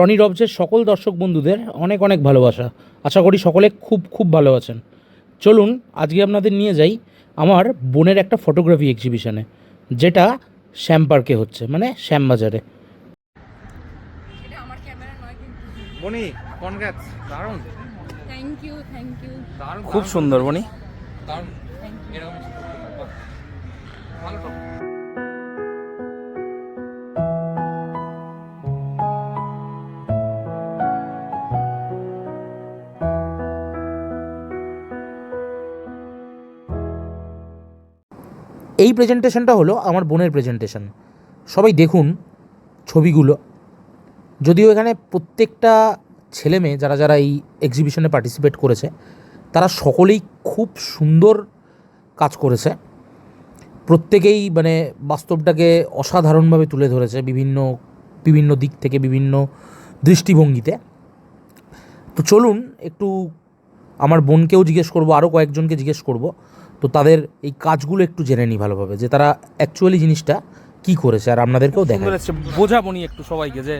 রনি রবসের সকল দর্শক বন্ধুদের অনেক অনেক ভালোবাসা। আশা করি সকলে খুব খুব ভালো আছেন। চলুন আজকে আপনাদের নিয়ে যাই আমার বোনের একটা ফটোগ্রাফি এক্সিবিশনে যেটা শ্যাম পার্কে হচ্ছে মানে শ্যামবাজারে এটা আমার ক্যামেরা নয় কিন্তু বনি কনগ্রাটস দারুণ। থ্যাংক ইউ থ্যাংক ইউ দারুণ খুব সুন্দর বনি। দারুণ। এরকম ভালো এই প্রেজেন্টেশনটা হলো আমার বোনের প্রেজেন্টেশন সবাই দেখুন ছবিগুলো। যদিও এখানে প্রত্যেকটা ছেলে মেয়ে যারা যারা এই এক্সিবিশনে পার্টিসিপেট করেছে, তারা সকলেই খুব সুন্দর কাজ করেছে। প্রত্যেকেই মানে বাস্তবটাকে অসাধারণভাবে তুলে ধরেছে বিভিন্ন বিভিন্ন দিক থেকে বিভিন্ন দৃষ্টিভঙ্গিতে। তো চলুন একটু আমার বোনকেও জিজ্ঞেস করব আরও কয়েকজনকে জিজ্ঞেস করব। তো তাদের এই কাজগুলো একটু জেনে নিই ভালোভাবে যে তারা অ্যাকচুয়ালি জিনিসটা কি করেছে আর আপনাদেরকেও দেখা বোঝাবো একটু সবাইকে যে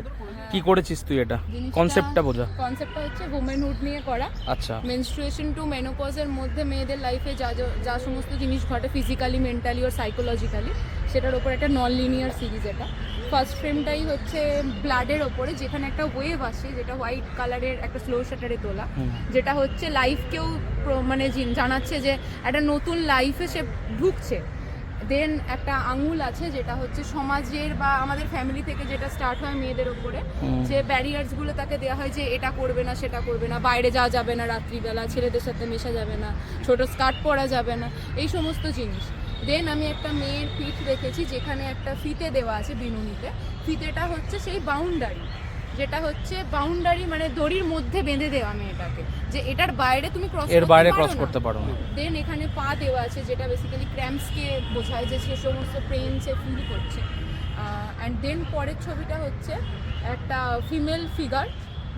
কি করেছিস তুই এটা? কনসেপ্টটা বোঝা। কনসেপ্টটা হচ্ছে উমেনহুড নিয়ে করা। আচ্ছা। মেনস্ট্রুয়েশন টু মেনোপজের মধ্যে মেয়েদের লাইফে যা যা- সমস্ত জিনিস ঘটে ফিজিক্যালি মেন্টালি ওর সাইকোলজিক্যালি সেটার ওপর একটা নন লিনিয়ার সিরিজ এটা। ফার্স্ট ফ্রেমটাই হচ্ছে ব্লাডের ওপরে যেখানে একটা ওয়েভ আসে যেটা হোয়াইট কালারের একটা স্লো শাটারে তোলা। যেটা হচ্ছে লাইফকেও মানে জানাচ্ছে যে একটা নতুন লাইফে সে ঢুকছে। দেন একটা আঙুল আছে যেটা হচ্ছে সমাজের বা আমাদের ফ্যামিলি থেকে যেটা স্টার্ট হয় মেয়েদের ওপরে যে ব্যারিয়ার্সগুলো তাকে দেওয়া হয় যে এটা করবে না সেটা করবে না বাইরে যাওয়া যাবে না রাত্রিবেলা ছেলেদের সাথে মেশা যাবে না ছোট স্কার্ট পরা যাবে না এই সমস্ত জিনিস। দেন আমি একটা মেয়ের পিঠ রেখেছি যেখানে একটা ফিতে দেওয়া আছে বিনুনিতে। ফিতেটা হচ্ছে সেই বাউন্ডারি যেটা হচ্ছে বাউন্ডারি মানে দড়ির মধ্যে বেঁধে দেওয়া মেয়েটাকে। যে এটার বাইরে তুমি ক্রস এর বাইরে ক্রস করতে পারো না। দেন এখানে পা দেওয়া আছে যেটা বেসিক্যালি ক্র্যাম্পসকে বোঝায় যে সে সমস্ত পেইন সে ফিল করছে। অ্যান্ড দেন পরের ছবিটা হচ্ছে একটা ফিমেল ফিগার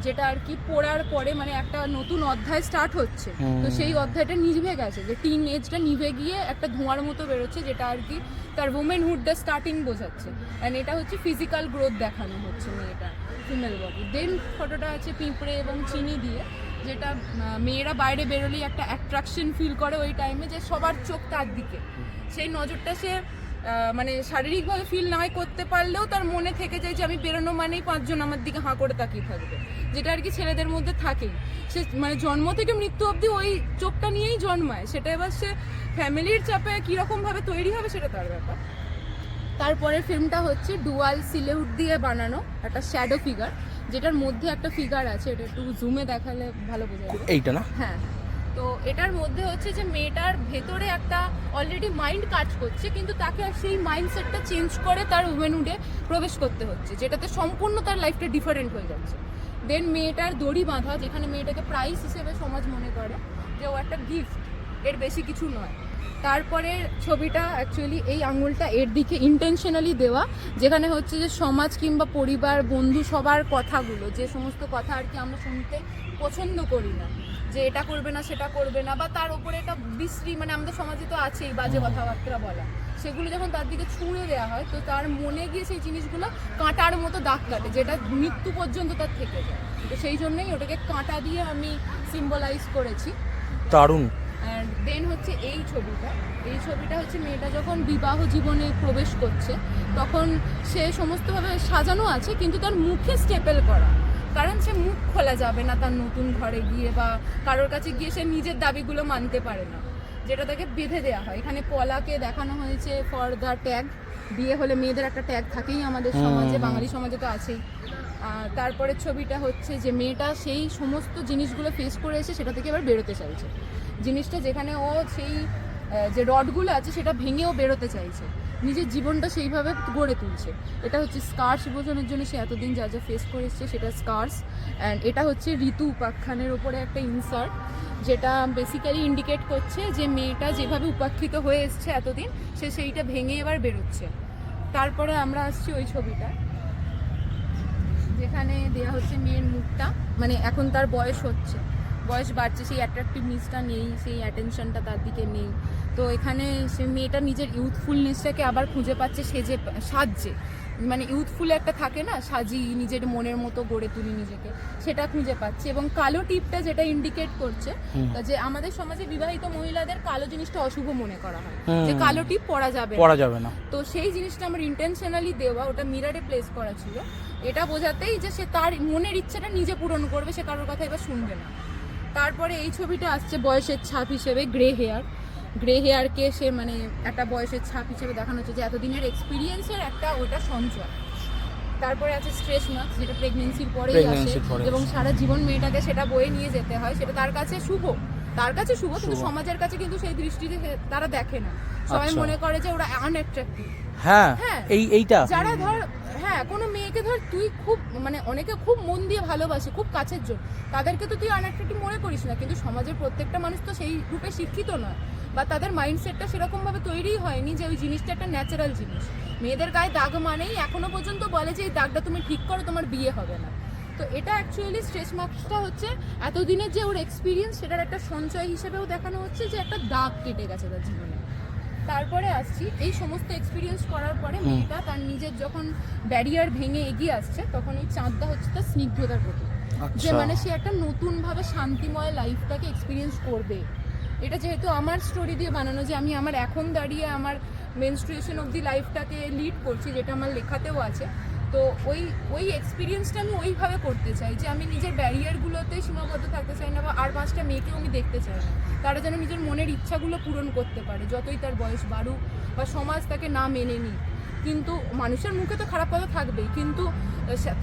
যেটা আর কি পড়ার পরে মানে একটা নতুন অধ্যায় স্টার্ট হচ্ছে। তো সেই অধ্যায়টা নিভে গেছে যে টিন এজটা নিভে গিয়ে একটা ধোঁয়ার মতো বেরোচ্ছে যেটা আর কি তার উমেনহুডটা স্টার্টিং বোঝাচ্ছে। অ্যান্ড এটা হচ্ছে ফিজিক্যাল গ্রোথ দেখানো হচ্ছে মেয়েটা ফিমেল বডি দেন ফটোটা আছে পিঁপড়ে এবং চিনি দিয়ে যেটা মেয়েরা বাইরে বেরোলেই একটা অ্যাট্রাকশন ফিল করে ওই টাইমে যে সবার চোখ তার দিকে। সেই নজরটা সে মানে শারীরিকভাবে ফিল না হয় করতে পারলেও তার মনে থেকে যায় যে আমি বেরোনো মানেই পাঁচজন আমার দিকে হাঁ করে তাকিয়ে থাকবে। যেটা আর কি ছেলেদের মধ্যে থাকেই। সে মানে জন্ম থেকে মৃত্যু অবধি ওই চোখটা নিয়েই জন্মায়। সেটা এবার সে ফ্যামিলির চাপে কীরকমভাবে তৈরি হবে সেটা তার ব্যাপার। তারপরে ফিল্মটা হচ্ছে ডুয়াল সিলেউড দিয়ে বানানো একটা শ্যাডো ফিগার যেটার মধ্যে একটা ফিগার আছে এটা একটু জুমে দেখালে ভালো বোঝা যাবে এইটা না? হ্যাঁ। তো এটার মধ্যে হচ্ছে যে মেয়েটার ভেতরে একটা অলরেডি মাইন্ড কাজ করছে, কিন্তু তাকে সেই মাইন্ডসেটটা চেঞ্জ করে তার উমেনহুডে প্রবেশ করতে হচ্ছে, যেটাতে সম্পূর্ণ তার লাইফটা ডিফারেন্ট হয়ে যাচ্ছে। দেন মেয়েটার দড়ি বাঁধা, যেখানে মেয়েটাকে প্রাইস হিসেবে সমাজ মনে করে যে ও একটা গিফট এর বেশি কিছু নয়। তারপরে ছবিটা অ্যাকচুয়ালি এই আঙুলটা এর দিকে ইন্টেনশনালি দেওয়া, যেখানে হচ্ছে যে সমাজ কিংবা পরিবার, বন্ধু সবার কথাগুলো, যে সমস্ত কথা আর কি আমরা শুনতে পছন্দ করি না যে এটা করবে না সেটা করবে না বা তার উপরে একটা বিশ্রী মানে আমাদের সমাজে তো আছেই বাজে কথাবার্তা বলা। সেগুলো যখন তার দিকে ছুঁড়ে দেওয়া হয় তো তার মনে গিয়ে সেই জিনিসগুলো কাঁটার মতো দাগ কাটে যেটা মৃত্যু পর্যন্ত তার থেকে যায়। তো সেই জন্যই ওটাকে কাঁটা দিয়ে আমি সিম্বলাইজ করেছি। দারুণ। দেন হচ্ছে এই ছবিটা। এই ছবিটা হচ্ছে মেয়েটা যখন বিবাহ জীবনে প্রবেশ করছে তখন সে সমস্তভাবে সাজানো আছে কিন্তু তার মুখে স্টেপেল করা। কারণ সে মুখ খোলা যাবে না তার নতুন ঘরে গিয়ে বা কারোর কাছে গিয়ে সে নিজের দাবিগুলো মানতে পারে না। যেটা তাকে বেঁধে দেওয়া হয়। এখানে পলাকে দেখানো হয়েছে ফর দ্য ট্যাগ বিয়ে হলে মেয়েদের একটা ট্যাগ থাকেই আমাদের সমাজে বাঙালি সমাজে তো আছেই। আর তারপরে ছবিটা হচ্ছে যে মেয়েটা সেই সমস্ত জিনিসগুলো ফেস করে এসে সেটা থেকে এবার বেরোতে চাইছে। জিনিসটা যেখানে ও সেই যে রডগুলো আছে সেটা ভেঙেও বেরোতে চাইছে। নিজের জীবনটা সেইভাবে গড়ে তুলছে। এটা হচ্ছে স্কার্স বোঝানোর জন্য সে এতদিন যা যা ফেস করে এসছে সেটা স্কার্স অ্যান্ড এটা হচ্ছে ঋতু উপাখ্যানের ওপরে একটা ইনসার্ট যেটা বেসিক্যালি ইন্ডিকেট করছে যে মেয়েটা যেভাবে উপাক্ষিত হয়ে এসছে এতদিন, সে সেইটা ভেঙে এবার বেরোচ্ছে। তারপরে আমরা আসছি ওই ছবিটা। যেখানে দেয়া হচ্ছে মেয়ের মুখটা মানে এখন তার বয়স হচ্ছে। বয়স বাড়ছে সেই অ্যাট্রাকটিভনেসটা নেই সেই অ্যাটেনশনটা তার দিকে নেই। তো এখানে সে মেয়েটা নিজের ইউথফুলনেসটাকে আবার খুঁজে পাচ্ছে সেজে সাজছে। মানে ইউথফুল একটা থাকে না সাজি নিজের মনের মতো গড়ে তুলি নিজেকে সেটা খুঁজে পাচ্ছে। এবং কালো টিপটা যেটা ইন্ডিকেট করছে যে আমাদের সমাজে বিবাহিত মহিলাদের কালো জিনিসটা অশুভ মনে করা হয়। যে কালো টিপ পরা যাবে। পড়া যাবে না। তো সেই জিনিসটা আমার ইন্টেনশনালি দেওয়া ওটা মিরারে প্লেস করা ছিল। এটা বোঝাতেই যে সে তার মনের ইচ্ছাটা নিজে পূরণ করবে সে কারোর কথা এবার শুনবে না। তারপরে এই ছবিটা আসছে বয়সের ছাপ হিসেবে গ্রে হেয়ার। গ্রে হেয়ারকে সে মানে একটা বয়সের ছাপ হিসেবে দেখানো হচ্ছে যে এতদিনের এক্সপিরিয়েন্সের একটা ওটা সঞ্চয়। তারপরে আছে স্ট্রেস মার্কস যেটা প্রেগনেন্সির পরেই আসে এবং সারা জীবন মেয়েটাকে সেটা বয়ে নিয়ে যেতে হয়। সেটা তার কাছে শুভ। তার কাছে শুভ কিন্তু সমাজের কাছে কিন্তু সেই দৃষ্টিতে তারা দেখে না। সবাই আচ্ছা। মনে করে যে ওরা আনঅ্যাট্রাক্টিভ হ্যাঁ হ্যাঁ। এই এইটা। যারা ধর হ্যাঁ কোনো মেয়েকে ধর তুই খুব মানে অনেকে খুব মন দিয়ে ভালোবাসে, খুব কাছের জন্য তাদেরকে তো তুই আনঅ্যাট্রাক্টিভ মনে করিস না, কিন্তু সমাজের প্রত্যেকটা মানুষ তো সেই রূপে শিক্ষিত নয়। বা তাদের মাইন্ডসেটটা সেরকমভাবে তৈরিই হয়নি যে ওই জিনিসটা একটা ন্যাচারাল জিনিস। মেয়েদের গায়ে দাগ মানেই এখনও পর্যন্ত বলে যে, এই দাগটা তুমি ঠিক করো, তোমার বিয়ে হবে না। তো এটা অ্যাকচুয়ালি স্ট্রেস মার্কসটা হচ্ছে, এতদিনের যে ওর এক্সপিরিয়েন্স সেটার একটা সঞ্চয় হিসেবেও দেখানো হচ্ছে যে একটা দাগ কেটে গেছে তার জীবনে। তারপরে আসছি। এই সমস্ত এক্সপিরিয়েন্স করার পরে মেয়েটা তার নিজের যখন ব্যারিয়ার ভেঙে এগিয়ে আসছে তখন এই চাঁদটা হচ্ছে তার স্নিগ্ধতার প্রতি যে আচ্ছা। মানে সে একটা নতুন ভাবে শান্তিময় লাইফটাকে এক্সপিরিয়েন্স করবে। এটা যেহেতু আমার স্টোরি দিয়ে বানানো যে আমি আমার এখন দাঁড়িয়ে আমার মেনস্ট্রুয়েশন অব দি লাইফটাকে লিড করছি যেটা আমার লেখাতেও আছে তো ওই ওই এক্সপিরিয়েন্সটা আমি ওইভাবে করতে চাই যে আমি নিজের ব্যারিয়ারগুলোতে সীমাবদ্ধ থাকতে চাই না বা আর পাঁচটা মেয়েকেও আমি দেখতে চাই না। তারা যেন নিজের মনের ইচ্ছাগুলো পূরণ করতে পারে যতই তার বয়স বাড়ুক বা সমাজ তাকে না মেনে নিক। কিন্তু মানুষের মুখে তো খারাপ কথা থাকবেই কিন্তু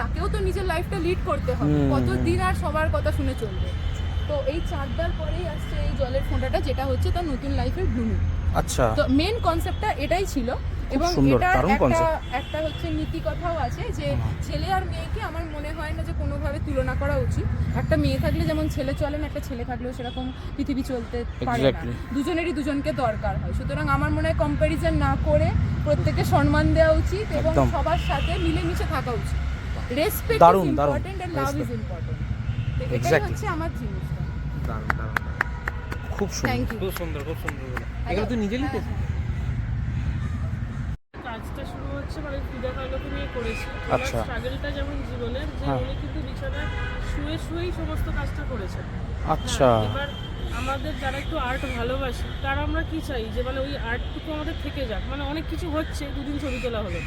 তাকেও তো নিজের লাইফটা লিড করতে হবে। হুম। কতদিন আর সবার কথা শুনে চলবে? তো এই চারদার পরেই আসছে এই জলের ফোঁটাটা যেটা হচ্ছে তার নতুন লাইফের ব্লুমিং আচ্ছা। তো মেন কনসেপ্টটা এটাই ছিল এবং সুন্দর, এটার একটা একটা হচ্ছে নীতি কথাও আছে যে ছেলে আর মেয়েকে আমার মনে হয় না যে কোনোভাবে তুলনা করা উচিত। একটা মেয়ে থাকলে যেমন ছেলে চলে না একটা ছেলে থাকলেও সেরকম পৃথিবী চলতে পারে না। দুজনেরই দুজনকে দরকার হয়। সুতরাং আমার মনে হয় কম্প্যারিজন না করে প্রত্যেককে সম্মান দেওয়া উচিত এবং সবার সাথে মিলেমিশে থাকা উচিত। Respect is. Important and love is. Important এটাই হচ্ছে আমার জিনিসটা। দারুণ দারুণ খুব সুন্দর। থ্যাংক ইউ খুব সুন্দর খুব সুন্দর এগুলো তুই নিজে লিখেছিস কাজটা শুরু হচ্ছে মানে পূজা কালোকে নিয়ে করেছি আচ্ছা। স্ট্রাগলটা যেমন জীবনের যে হ্যাঁ। উনি কিন্তু বিছানায় শুয়ে শুয়েই সমস্ত কাজটা করেছেন। আচ্ছা। হ্যাঁ, এবার আমাদের যারা একটু আর্ট ভালোবাসি তারা আমরা কি চাই? যে মানে ওই আর্টটুকু আমাদের থেকে যাক। মানে অনেক কিছু হচ্ছে দুদিন ছবি তোলা হলো।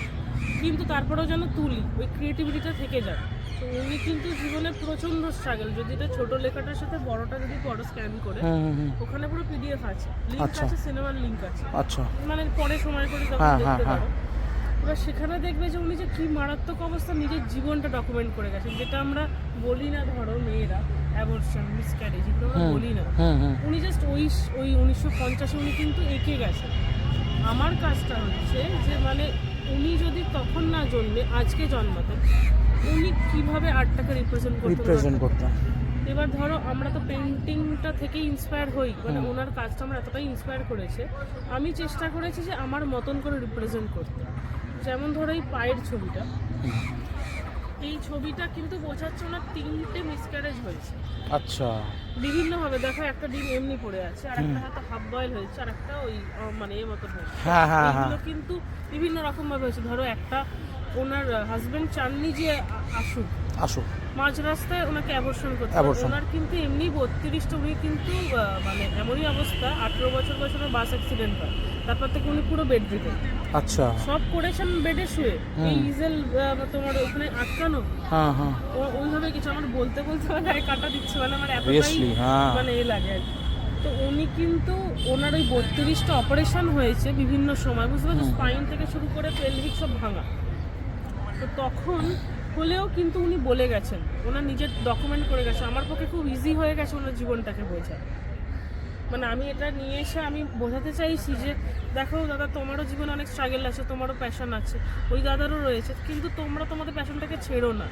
কিন্তু তারপরেও যেন তুলি ওই ক্রিয়েটিভিটিটা থেকে যাক। তো উনি কিন্তু জীবনে প্রচণ্ড স্ট্রাগল যদি এটা ছোটো লেখাটার সাথে বড়টা যদি বড় স্ক্যান করে হুম ওখানে পুরো পিডিএফ আছে। লিঙ্ক আচ্ছা। আছে সিনেমার লিঙ্ক আছে। আচ্ছা। মানে পরে সময় করে যখন হ্যাঁ, দেখতে হ্যাঁ, পারো। এবার সেখানে দেখবে যে উনি যে কি মারাত্মক অবস্থা নিজের জীবনটা ডকুমেন্ট করে গেছেন যেটা আমরা বলি না ধরো মেয়েরা অ্যাবর্শন মিসক্যারেজ এগুলো আমরা বলি না। হুম হুম উনি জাস্ট ওই ওই উনিশশো পঞ্চাশে উনি কিন্তু এঁকে গেছেন। আমার কাজটা হচ্ছে যে মানে উনি যদি তখন না জন্মে আজকে জন্মাতেন উনি কীভাবে আর্টটাকে রিপ্রেজেন্ট করতেন রিপ্রেজেন্ট করতাম এবার ধরো আমরা তো পেন্টিংটা থেকে ইন্সপায়ার হই মানে ওনার কাজটা আমার এতটাই ইন্সপায়ার করেছে। আমি চেষ্টা করেছি যে আমার মতন করে রিপ্রেজেন্ট করতে। যেমন ধরো এই পায়ের ছবিটা এই ছবিটা কিন্তু বোঝাচ্ছে ওনার তিনটে মিসক্যারেজ হয়েছে। আচ্ছা। বিভিন্ন ভাবে দেখো একটা ডিম এমনি পড়ে আছে আর একটা। হয়তো হাফ বয়েল হয়েছে আর একটা ওই মানে এ মতো হয়েছে। হ্যাঁ হ্যাঁ হ্যাঁ। কিন্তু বিভিন্ন রকম ভাবে হয়েছে। ধরো একটা ওনার হাজবেন্ড চাননি যে আসুক। আসুক। আসো মাঝ রাস্তায় ওনাকে অ্যাবর্শন করতে. ওনার কিন্তু এমনি বত্রিশটা উনি কিন্তু মানে এমনই অবস্থা আঠেরো বছর বয়সে বাস অ্যাক্সিডেন্ট হয় তারপর থেকে উনি পুরো বেড রিটেন আচ্ছা সব করেছেন বেডে শুয়ে। এই ইজেল তোমার ওখানে আটকানো হ্যাঁ হ্যাঁ ওইভাবে কিছু আমার বলতে বলতে আমার গায়ে কাটা দিচ্ছে মানে আমার এতটাই হ্যাঁ। মানে এ লাগে আর। তো উনি কিন্তু ওনার ওই বত্রিশটা অপারেশন হয়েছে বিভিন্ন সময় বুঝতে পারছ স্পাইন থেকে শুরু করে পেলভিক সব ভাঙা তো তখন হলেও কিন্তু উনি বলে গেছেন। ওনার নিজের ডকুমেন্ট করে গেছে। আমার পক্ষে খুব ইজি হয়ে গেছে ওনার জীবনটাকে বোঝা। মানে আমি এটা নিয়ে এসে আমি বোঝাতে চাইছি যে দেখো দাদা তোমারও জীবনে অনেক স্ট্রাগল আছে তোমারও প্যাশন আছে ওই দাদারও রয়েছে কিন্তু তোমরা তোমাদের প্যাশনটাকে ছেড়ো না।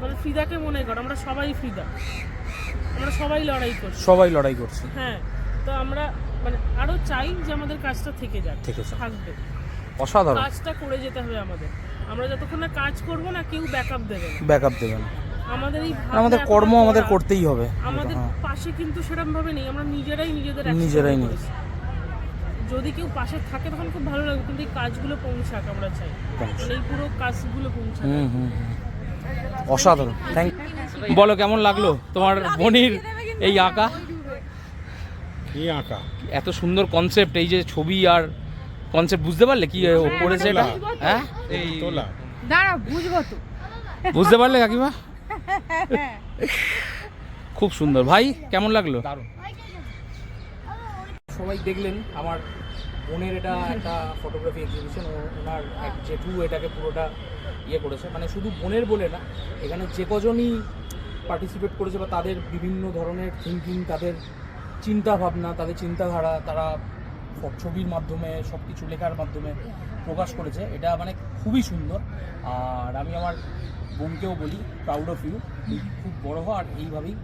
মানে ফিদাকে মনে করো আমরা সবাই ফিদা। আমরা সবাই লড়াই করছি। সবাই লড়াই করছি। হ্যাঁ তো আমরা মানে আরও চাই যে আমাদের কাজটা থেকে যাক থেকে যাক। থাকবে। অসাধারণ। কাজটা করে যেতে হবে আমাদের। আমরা যতক্ষণ না কাজ করব না কেউ ব্যাকআপ দেবে না। ব্যাকআপ দেবেন আমাদের এই আমাদের কর্ম আমাদের করতেই হবে। আমাদের হ্যাঁ। পাশে কিন্তু সেরকম ভাবে নেই। আমরা নিজেরাই নিজেদের নিজেরাই নেই। যদি কেউ পাশে থাকে তখন খুব ভালো লাগবে কিন্তু এই কাজগুলো পৌঁছাক আমরা চাই। মানে এই পুরো কাজগুলো পৌঁছাক। হুম হুম হুম। অসাধারণ। থ্যাংক বলো কেমন লাগল তোমার বোনির এই আঁকা? কি আঁকা। এত সুন্দর কনসেপ্ট এই যে ছবি আর কনসেপ্ট বুঝতে পারলে কি ও করেছে এটা হ্যাঁ? এই তোলা। দাঁড়া বুঝব তো। বুঝতে পারলে কাকিমা? খুব সুন্দর। ভাই কেমন লাগল? সবাই দেখলেন আমার বোনের এটা একটা ফটোগ্রাফি এক্সিবিশন ওনার এক জেঠু এটাকে পুরোটা ইয়ে করেছে। মানে শুধু বোনের বলে না এখানে যে কজনই পার্টিসিপেট করেছে বা তাদের বিভিন্ন ধরনের থিঙ্কিং তাদের চিন্তা ভাবনা তাদের চিন্তাধারা তারা ছবির মাধ্যমে সব কিছু লেখার মাধ্যমে প্রকাশ করেছে। এটা মানে খুবই সুন্দর। আর আমি আমার বোনকেও বলি প্রাউড অফ ইউ খুব বড় হ, আর এইভাবেই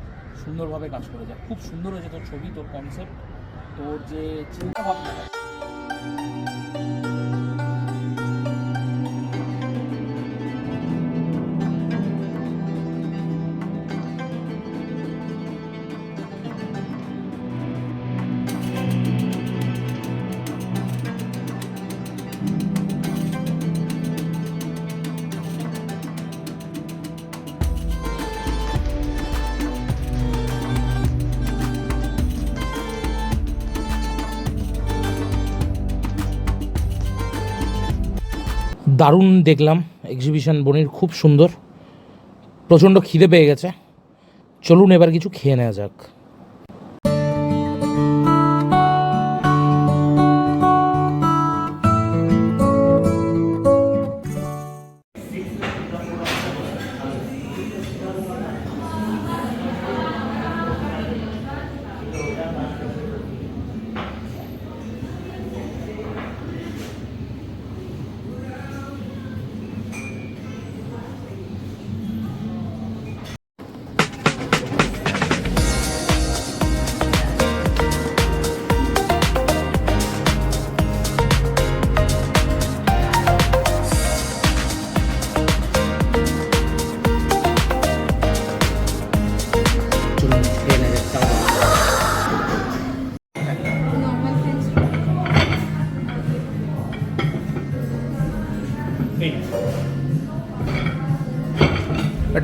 সুন্দরভাবে কাজ করে যায় খুব সুন্দর হয়েছে তোর ছবি, তোর কনসেপ্ট তোর যে চিন্তা ভাবনা দারুণ দেখলাম। এক্সিবিশন বনির খুব সুন্দর। প্রচণ্ড খিদে পেয়ে গেছে। চলুন এবার কিছু খেয়ে নেওয়া যাক।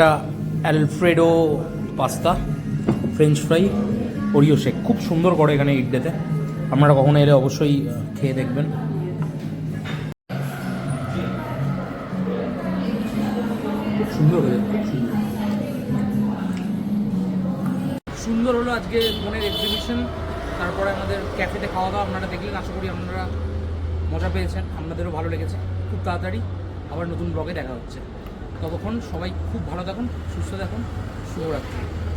এটা Alfredo pasta, French fry, Oreo shake. খুব সুন্দর করে এখানে ইডলিতে আপনারা কখনো এলে অবশ্যই খেয়ে দেখবেন। খুব সুন্দর খুব সুন্দর। সুন্দর হলো আজকে মনের এক্সিবিশন তারপরে আমাদের ক্যাফেতে খাওয়া দাওয়া আপনারা দেখলেন, আশা করি আপনারা মজা পেয়েছেন, আপনাদেরও ভালো লেগেছে। খুব তাড়াতাড়ি আবার নতুন ব্লগে দেখা হচ্ছে। ততক্ষণ সবাই খুব ভালো থাকুন সুস্থ থাকুন শুভরাত্রি।